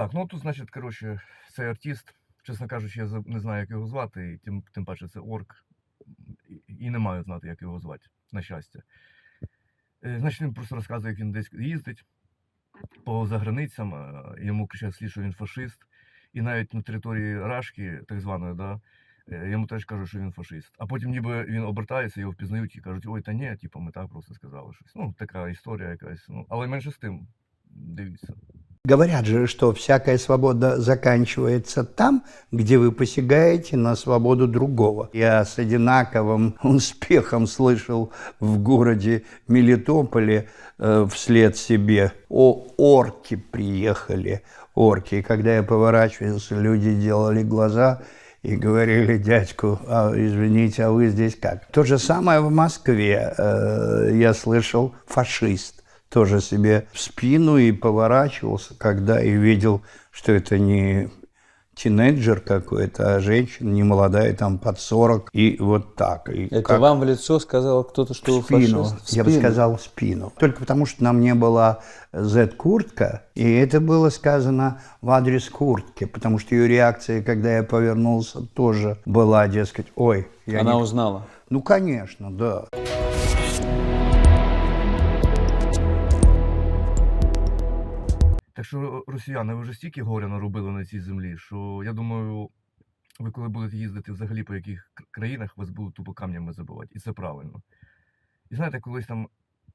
Так, ну тут, значить, коротше, цей артист, чесно кажучи, я не знаю, як його звати, і тим, тим паче це орк. І, не маю знати, як його звати, на щастя. Е, Значить, він просто розказує, як він десь їздить по заграницям, е, йому кричать слід, що він фашист. І навіть на території Рашки, так званої, да, е, йому теж кажуть, що він фашист. А потім ніби він обертається, його впізнають і кажуть, ой, та ні, типу, ми так просто сказали щось. Ну, така історія якась. Ну, але менше з тим, дивіться. Говорят же, что всякая свобода заканчивается там, где вы посягаете на свободу другого. Я с одинаковым успехом слышал в городе Мелитополе э, вслед себе «О, орки приехали, орки». И когда я поворачивался, люди делали глаза и говорили дядьку, «А, извините, а вы здесь как? То же самое в Москве. э, я слышал «фашист» тоже себе в спину и поворачивался, когда и видел, что это не тинейджер какой-то, а женщина не молодая, там под 40, и вот так. И Это как вам в лицо сказал кто-то, что в спину, фашист? В я бы спину. сказал в спину. Только потому, что на мне была Z-куртка, и это было сказано в адрес куртки, потому что ее реакция, когда я повернулся, тоже была, дескать, ой, я Она не- узнала. Ну, конечно, да. Так що, росіяни, ви вже стільки горя наробили на цій землі, що я думаю, ви коли будете їздити взагалі по яких країнах, вас будуть тупо камнями забивати. І це правильно. І знаєте, колись там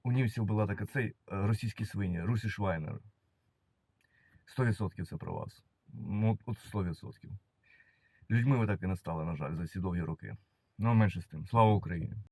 у німців була така цей е, російські свині, Русі Швайнер. 100% це про вас. Ну, от 100%. Людьми ви так і не стали, на жаль, за ці довгі роки. Ну, менше з тим. Слава Україні!